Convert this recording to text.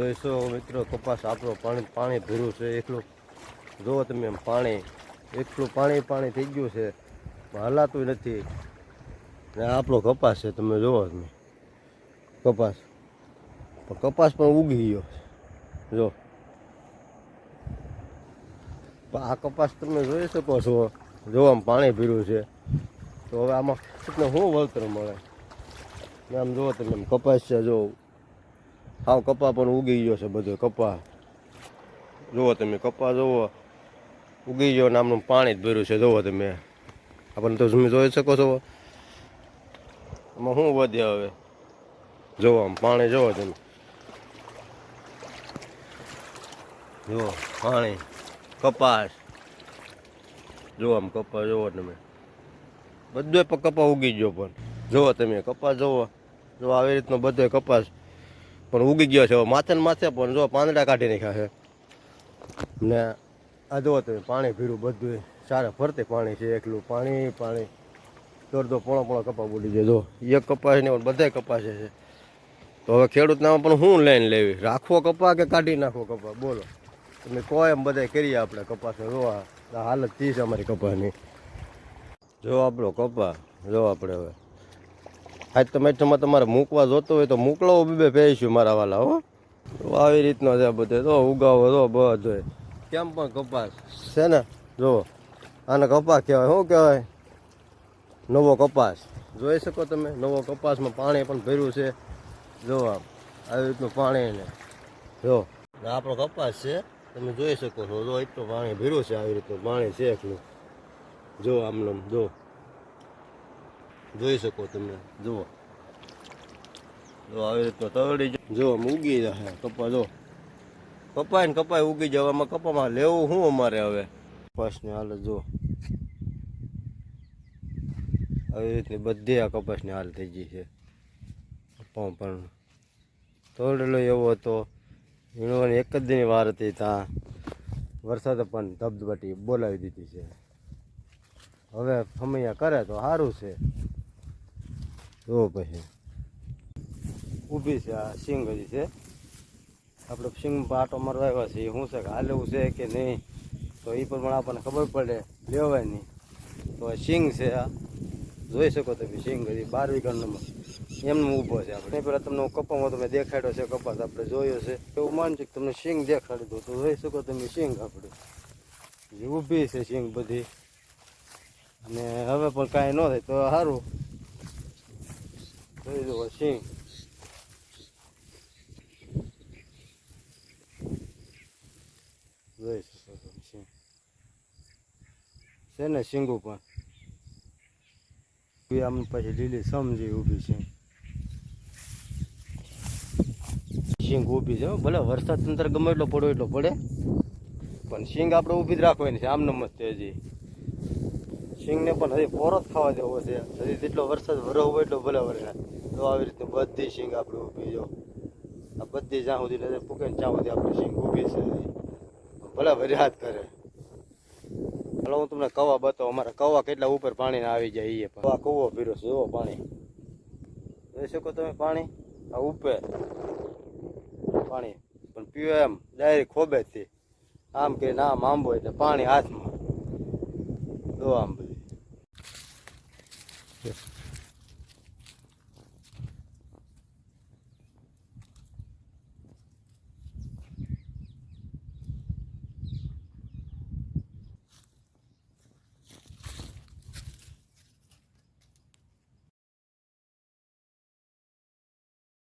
છો મિત્રો, કપાસ આપણો પાણી પાણી ભર્યું છે એટલું જુઓ તમે એમ પાણી એટલું પાણી પાણી થઈ ગયું છે હલાતું નથી. ને આપણો કપાસ છે, તમે જુઓ તમે. કપાસ. પણ કપાસ પણ ઉગી ગયો જો. આ કપાસ તમે જોઈ શકો છો. જો આમ પાણી ભર્યું છે. તો હવે આમાં તમને શું વળતર મળે? આમ જુઓ તમે કપાસ છે, જો. હાવ કપા પણ ઉગી ગયો છે બધો કપા. જુઓ તમે, કપા જુઓ. ઉગી ગયો ને આમનું પાણી જ ભર્યું છે, જુઓ તમે. આપણને તો તમે જોઈ શકો છો. એમાં શું વધે હવે? જુઓ આમ પાણી, જુઓ તમે. જુઓ, પાણી, કપાસ. જુઓ આમ કપા, જુઓ તમે. બધો કપા ઉગી ગયો પણ. જુઓ તમે કપાસ જુઓ. જો આવી રીતનો બધો કપાસ પણ ઉગી ગયો છે. માથે ને માથે પણ જો પાંદડા કાઢી નાખ્યા છે. ને આ જુઓ તમે પાણી ભીરું બધું સારા ફરતે પાણી છે, એકલું પાણી પાણી. દોડતો પોણો પોણો કપા બોલી જાય જો, એક કપાસ પણ બધા કપાસ છે. તો હવે ખેડૂતનામાં પણ શું લઈને લેવી? રાખવો કપા કે કાઢી નાખવો કપા બોલો. તમે કોઈ એમ બધા કરીએ આપણે કપાસ. જો, આ હાલત તી છે અમારી કપાસની. જો આપણો કપા જો આપણે હવે આજ તો મેઠમાં તમારે મૂકવા જોતો હોય તો મોકલો બે પહેરીશું મારા વાલા, હો. આવી રીતનો છે બધે. તો ઉગાવો, તો બધો. કેમ પણ કપાસ? છે ને? જો આને કપાસ કહેવાય. શું કહેવાય? નવો કપાસ. જોઈ શકો તમે? નવો કપાસમાં પાણી પણ ભર્યું છે. જો આમ. આવી રીતનું પાણી ને જો આપણો કપાસ છે. તમે જોઈ શકો છો. જો એટલું પાણી ભર્યું છે, આવી રીતનું પાણી છે એટલું. જો આમનું જો જોઈ શકો તમે. જુઓ. જો આવી રીતનો તરડી જો આમ ઉગી જશે કપા જો. કપાય ને કપાય, ઉગી જવામાં કપામાં લેવું શું અમારે હવે? કપાસની હાલત જો આવી રીતની બધી આ કપાસની હાલ થઈ ગઈ છે. કપા પણ. તોડેલો એવો હતો વીણવાની એક જ દિનની વાર હતી ત્યાં. વરસાદ પણ ધબધબાટી બોલાવી દીધી છે. હવે ફમૈયા કરે તો સારું છે. જો પછી ઊભી છે આ સિંગ હજી છે. આપણે સિંગ પાટો મારવા આવ્યા છીએ શું છે હાલેવું છે કે નહીં? તો એ પ્રમાણે આપણને ખબર પડે. લેવાય નહીં. તો આ સિંગ છે આ. જોઈ શકો તમે સિંગ હજી બાર વીઘાનો એમનો ઊભો છે આપણે. પહેલાં તમને હું કપામાં તમે દેખાડ્યો છે, કપાસ આપણે જોયો છે. એવું માનજો કે તમને સિંગ દેખાડી દો તો જોઈ શકો તમે સિંગ આપણે. જે ઊભી છે સિંગ બધી. અને હવે પણ કાંઈ ન થાય. તો સારું જોઈ જુઓ છો ને સિંગો પણ પછી લીલી સમજી ઊભી છે સિંગ ઊભી છે. ભલે વરસાદ તંત્ર ગમે એટલો પડો એટલો પડે પણ સિંગ આપણે ઊભી જ રાખવાની છે આમ નમસ્તે હજી સિંગને પણ હજી પોરો જ ખાવા દેવો છે. હજી જેટલો વરસાદ વરો હોય એટલો ભલે વરે તો આવી રીતે બધી સિંગ આપણે ઊભી જો. આ બધી જ્યાં સુધી નજર પૂકે ત્યાં સુધી આપણી સિંગ ઊભી છે. ભલે વરિયાદ કરે. હાલો, હું તમને કવા બતાવું, અમારા કવા કેટલા ઉપર પાણીના આવી જાય એ કવા કૂવો પીરો છે, એવો પાણી. જોઈ શકો તમે પાણી? આ ઉપર પાણી. પણ પીવે એમ, ડાયરેક્ટ ખોબેથી આમ કરીને આમ આંબો એટલે પાણી હાથમાં. દો આમ બધી